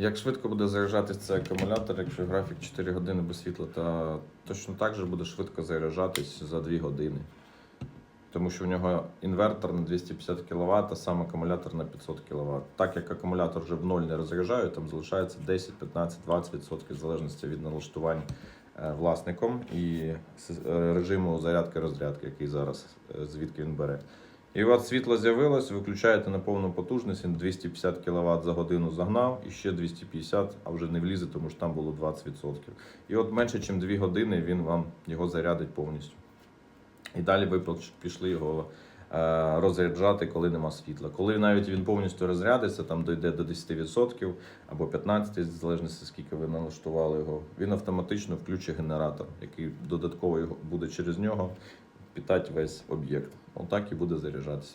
Як швидко буде заряджатись цей акумулятор, якщо графік 4 години без світла, то точно так же буде швидко заряджатись за 2 години. Тому що в нього інвертор на 250 кВт, а сам акумулятор на 500 кВт. Так як акумулятор вже в ноль не розряджаю, там залишається 10, 15, 20% в залежності від налаштувань е, власником і е, режиму зарядки-розрядки, який зараз е, звідки він бере. І от світло з'явилось, виключаєте на повну потужність, він 250 кВт за годину загнав, і ще 250, а вже не влізе, тому що там було 20%. І от менше, ніж 2 години він вам його зарядить повністю. І далі ви пішли його е, розряджати, коли нема світла. Коли навіть він повністю розрядиться, там дойде до 10% або 15%, в залежності скільки ви налаштували його, він автоматично включить генератор, який додатково буде через нього питати весь об'єкт. Отак і буде заряджатися.